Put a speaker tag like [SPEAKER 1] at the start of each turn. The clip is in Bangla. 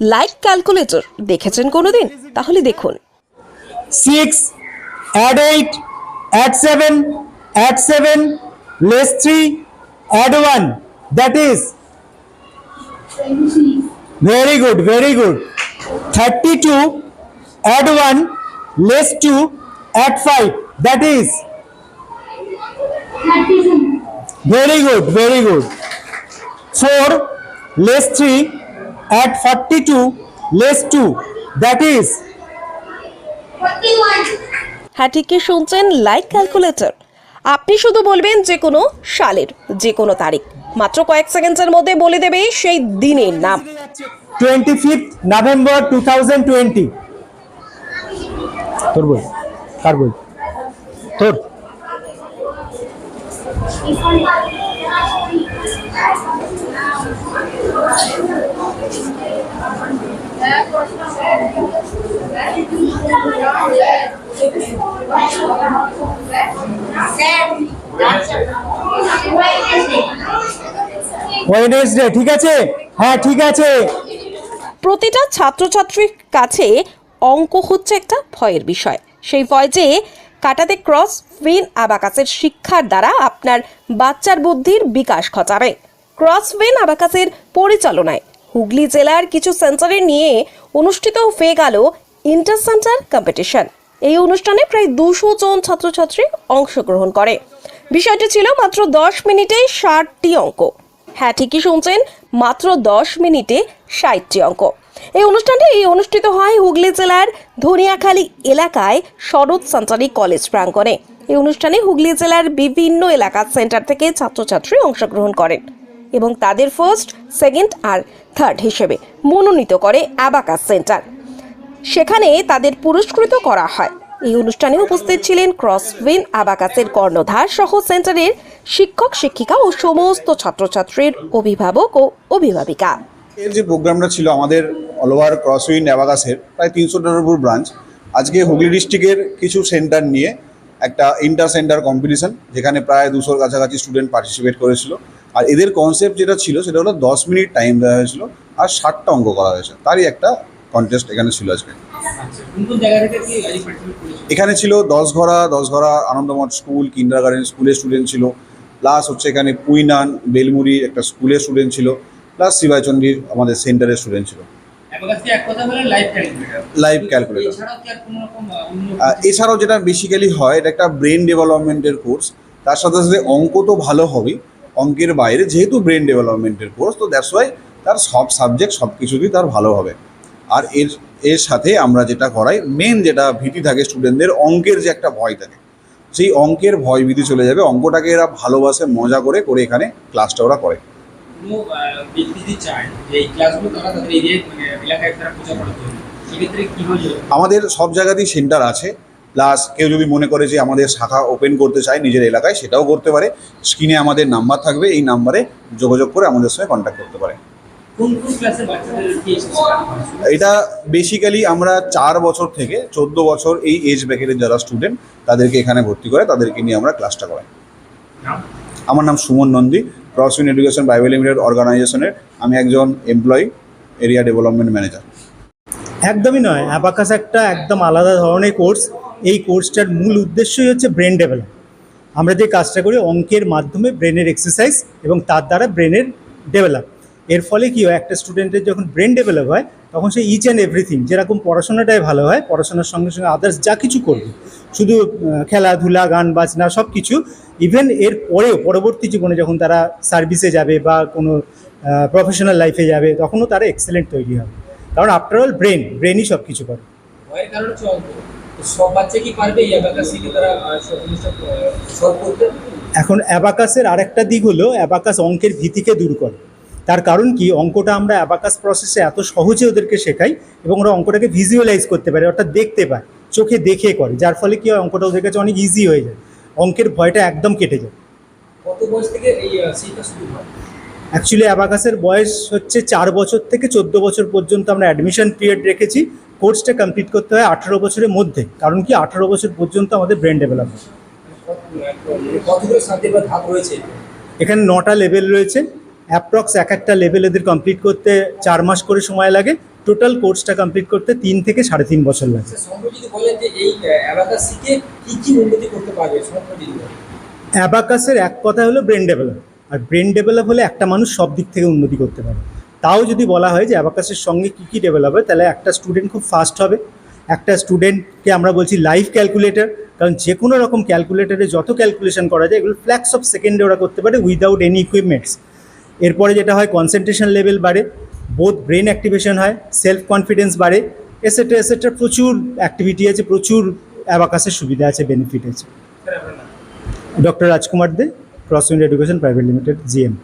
[SPEAKER 1] লাইক ক্যালকুলেটর দেখেছেন কোনোদিন? তাহলে দেখুন।
[SPEAKER 2] Six add eight add seven add seven less three add one that is very good very good thirty two add one less two add five that is very good very good four less three add 42 less 2 that is
[SPEAKER 1] হ্যাঁ ঠিকই শুনছেন লাইক ক্যালকুলেটর আপনি শুধু বলবেন যে কোনো সালের যে কোনো তারিখ। মাত্র কয়েক সেকেন্ডের মধ্যে বলে দেবে সেই দিনের নাম।
[SPEAKER 2] Twenty fifth November two thousand twenty তোর বই কার বই? তোর। ঠিক আছে? হ্যাঁ ঠিক আছে।
[SPEAKER 1] প্রতিটা ছাত্রছাত্রীর কাছে অঙ্ক হচ্ছে একটা ভয়ের বিষয়। সেই ভয় যে কাটাতে ক্রস, ফিন আবাকাসের শিক্ষার দ্বারা আপনার বাচ্চার বুদ্ধির বিকাশ ঘটাবে। ক্রস, ফিন আবাকাসের পরিচালনায় হুগলি জেলার কিছু সেন্টারে নিয়ে অনুষ্ঠিত হয়ে গেল ইন্টার সেন্টার কম্পিটিশন। এই অনুষ্ঠানে প্রায় দুশো জন ছাত্রছাত্রী অংশগ্রহণ করে। বিষয়টি ছিল মাত্র দশ মিনিটে ষাটটি অঙ্ক। হ্যাঁ ঠিকই শুনছেন, মাত্র দশ মিনিটে ষাটটি অঙ্ক। এই অনুষ্ঠানটি অনুষ্ঠিত হয় হুগলি জেলার ধনিয়াখালী এলাকায় শরৎ সান্তারি কলেজ প্রাঙ্গণে। এই অনুষ্ঠানে হুগলি জেলার বিভিন্ন এলাকার সেন্টার থেকে ছাত্রছাত্রী অংশগ্রহণ করেন এবং তাদের ফার্স্ট সেকেন্ড আর থার্ড হিসেবে মনোনীত করে অ্যাবাকাস সেন্টার। সেখানে তাদের পুরস্কৃত করা হয়। এই অনুষ্ঠানে উপস্থিত ছিলেন ক্রসউইন আবাকাসের কর্ণধার সহ সেন্টারের শিক্ষক, শিক্ষিকা ও সমস্ত ছাত্রছাত্রীর অভিভাবক ও অভিভাবিকা।
[SPEAKER 3] এর যে প্রোগ্রামটা ছিল আমাদের অল ওভার ক্রসউইন অ্যাবাকাসের প্রায় তিনশোটার উপর ব্রাঞ্চ আজকে হুগলি ডিস্ট্রিক্টের কিছু সেন্টার নিয়ে একটা ইন্টার সেন্টার কম্পিটিশন যেখানে প্রায় দুশোর কাছাকাছি স্টুডেন্ট পার্টিসিপেট করেছিল। আর এদের কনসেপ্ট যেটা ছিল সেটা হলো দশ মিনিট টাইম দেওয়া হয়েছিল আর ষাটটা অঙ্ক করা হয়েছে। তারই একটা কন্টেস্ট এখানে ছিল আজকে।
[SPEAKER 4] আচ্ছা
[SPEAKER 3] এখানে ছিল Dashghara Dashghara Anandamath school kindergarten স্কুলের স্টুডেন্ট ছিল। প্লাস হচ্ছে এখানে কুইনান বেলমুড়ি একটা স্কুলের স্টুডেন্ট ছিল। প্লাস শিবাচন্ডীর আমাদের সেন্টারের স্টুডেন্ট ছিল।
[SPEAKER 4] লাইভ ক্যালকুলেটর এছাড়াও
[SPEAKER 3] যেটা বেসিক্যালি হয়, এটা একটা ব্রেন ডেভেলপমেন্টের কোর্স তার সাথে সাথে অঙ্ক তো ভালো হবেই, অঙ্কের বাইরে যেহেতু ব্রেন ডেভেলপমেন্টের কোর্স তো দ্যাটস ওয়াই তার সব সাবজেক্ট সব কিছুতেই তার ভালো হবে। আর এর এর সাথে আমরা যেটা করাই মেন যেটা ভীতি থাকে স্টুডেন্টদের অঙ্কের যে একটা ভয় থাকে। সেই অঙ্কের ভয় ভীতি চলে যাবে, অঙ্কটাকে এরা ভালোবাসে, মজা করে করে এখানে ক্লাসটা ওরা করে।
[SPEAKER 4] কোনো ব্যক্তি যদি চায় যে এই ক্লাসগুলো তারা তাদের এরিয়ায় মানে এলাকায় তারা প্রচার করার জন্য সেক্ষেত্রে কী
[SPEAKER 3] আমাদের সব জায়গাতেই সেন্টার আছে। প্লাস কেউ যদি মনে করে যে আমাদের শাখা ওপেন করতে চায় নিজের এলাকায় সেটাও করতে পারে। স্ক্রিনে আমাদের নাম্বার থাকবে এই নাম্বারে যোগাযোগ করে আমাদের সঙ্গে কন্ট্যাক্ট করতে পারে। এটা বেসিক্যালি আমরা চার বছর থেকে চোদ্দ বছর এই এজ ব্র্যাকেটের যারা স্টুডেন্ট তাদেরকে এখানে ভর্তি করে তাদেরকে নিয়ে আমরা ক্লাসটা করাই। আমার নাম Suman Nandi. Cross win education Bible limited অর্গানাইজেশনের আমি একজন এমপ্লয়ি এরিয়া ডেভেলপমেন্ট ম্যানেজার
[SPEAKER 2] একদমই নয় অ্যাবাকাস একটা একদম আলাদা ধরনের কোর্স এই কোর্সটার মূল উদ্দেশ্যই হচ্ছে ব্রেন ডেভেলপ আমরা যে কাজটা করি, অঙ্কের মাধ্যমে ব্রেনের এক্সারসাইজ এবং তার দ্বারা ব্রেনের ডেভেলপ এর ফলে কি হয় একটা স্টুডেন্টের যখন ব্রেন ডেভেলপ হয় তখন সে ইচ অ্যান্ড এভরিথিং যেরকম পড়াশোনাটাই ভালো হয় পড়াশোনার সঙ্গে সঙ্গে আদার্স যা কিছু করবে। শুধু খেলাধুলা গান বাজনা সব কিছু ইভেন এর পরেও পরবর্তী জীবনে যখন তারা সার্ভিসে যাবে বা কোনো প্রফেশনাল লাইফে যাবে তখনও তারা এক্সেলেন্ট তৈরি হবে। কারণ আফটার অল ব্রেন ব্রেনই সব কিছু করে এখন অ্যাবাকাসের আরেকটা দিক হলো অ্যাবাকাস অঙ্কের ভীতিকে দূর করে। তার কারণ কি অঙ্কটা আমরা অ্যাবাকাস প্রসেসে এত সহজে ওদেরকে শেখাই এবং ওরা অঙ্কটাকে ভিজুয়ালাইজ করতে পারে অর্থাৎ দেখতে পায় চোখে দেখে করে যার ফলে কি হয় অঙ্কটা ওদের কাছে অনেক ইজি হয়ে যায় অঙ্কের ভয়টা একদম কেটে যায়
[SPEAKER 4] কত বয়স থেকে এই শিক্ষা শুরু হয়
[SPEAKER 2] অ্যাকচুয়ালি অ্যাবাকাসের বয়স হচ্ছে চার বছর থেকে চোদ্দ বছর পর্যন্ত আমরা অ্যাডমিশন পিরিয়ড রেখেছি কোর্সটা কমপ্লিট করতে হয় আঠারো বছরের মধ্যে কারণ কি আঠারো বছর পর্যন্ত আমাদের ব্রেন ডেভেলপ হয়
[SPEAKER 4] মানে
[SPEAKER 2] এখানে নটা লেভেল রয়েছে অ্যাপ্রক্স এক একটা লেভেল এদের কমপ্লিট করতে চার মাস করে সময় লাগে। টোটাল কোর্সটা কমপ্লিট করতে তিন থেকে সাড়ে তিন বছর লাগে।
[SPEAKER 4] আচ্ছা।
[SPEAKER 2] অ্যাবাকাসের এক কথা হলো ব্রেন ডেভেলপ আর ব্রেন ডেভেলপ হলে একটা মানুষ সব দিক থেকে উন্নতি করতে পারে। তাও যদি বলা হয় যে অ্যাবাকাসের সঙ্গে কী কী ডেভেলপ হয় তাহলে একটা স্টুডেন্ট খুব ফাস্ট হবে। একটা স্টুডেন্টকে আমরা বলছি লাইভ ক্যালকুলেটর কারণ যে কোনো রকম ক্যালকুলেটারে যত ক্যালকুলেশন করা যায় এগুলো ফ্ল্যাক্স অফ সেকেন্ডে ওরা করতে পারে উইদাউট এনি ইকুইপমেন্টস এরপরে যেটা হয় কনসেন্ট্রেশন লেভেল বাড়ে বোধ ব্রেন অ্যাক্টিভেশন হয় সেলফ কনফিডেন্স বাড়ে এসেট্রা এসেট্রা প্রচুর অ্যাক্টিভিটি আছে প্রচুর অ্যাবাকাসের সুবিধা আছে বেনিফিট আছে। Doctor Rajkumar De cross India education private limited GM